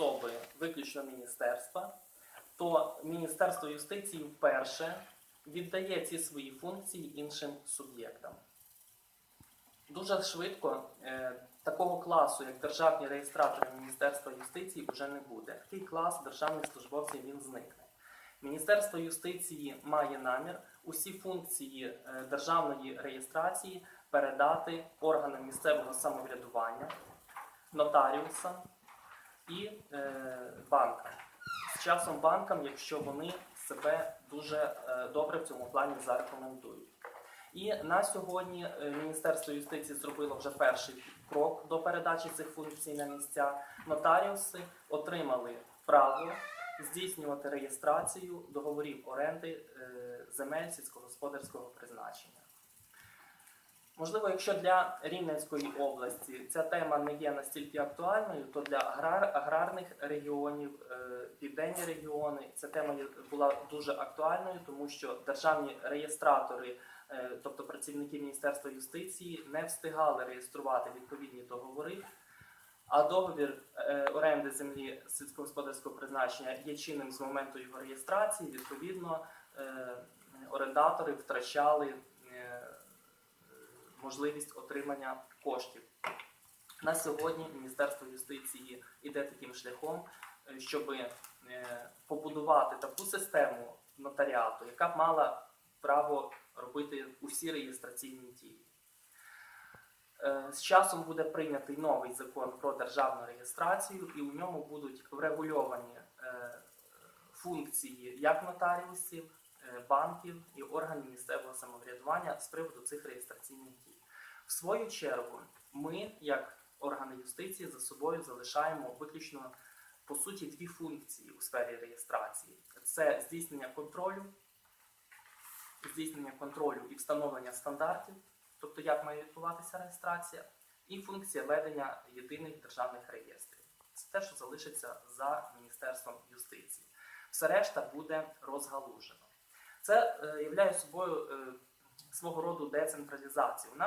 особи виключно міністерства, то Міністерство юстиції вперше віддає ці свої функції іншим суб'єктам. Дуже швидко е, такого класу, як державні реєстратори Міністерства юстиції, вже не буде. Такий клас державних службовців він зникне. Міністерство юстиції має намір усі функції е, державної реєстрації передати органам місцевого самоврядування, нотаріусам і е, банкам. З часом банкам, якщо вони себе дуже е, добре в цьому плані зарекомендують. І на сьогодні е, Міністерство юстиції зробило вже перший крок до передачі цих функцій на місця. Нотаріуси отримали право здійснювати реєстрацію договорів оренди е, земель сільськогосподарського призначення. Можливо, якщо для Рівненської області ця тема не є настільки актуальною, то для аграр, аграрних регіонів, е, південні регіони ця тема була дуже актуальною, тому що державні реєстратори, е, тобто працівники Міністерства юстиції, не встигали реєструвати відповідні договори. А договір е, оренди землі сільськогосподарського призначення є чинним з моменту його реєстрації. Відповідно, орендатори втрачали можливість отримання коштів. На сьогодні Міністерство юстиції йде таким шляхом, е, щоб е, побудувати таку систему нотаріату, яка б мала право робити усі реєстраційні дії. Е, З часом буде прийнятий новий закон про державну реєстрацію, і у ньому будуть врегульовані функції як нотаріусів, банків і органів місцевого самоврядування з приводу цих реєстраційних дій. В свою чергу, ми, як органи юстиції, за собою залишаємо виключно по суті дві функції у сфері реєстрації: це здійснення контролю, здійснення контролю і встановлення стандартів, тобто як має відбуватися реєстрація, і функція ведення єдиних державних реєстрів. Це те, що залишиться за Міністерством юстиції. Все решта буде розгалужено. Це є являє собою е, свого роду децентралізацію. В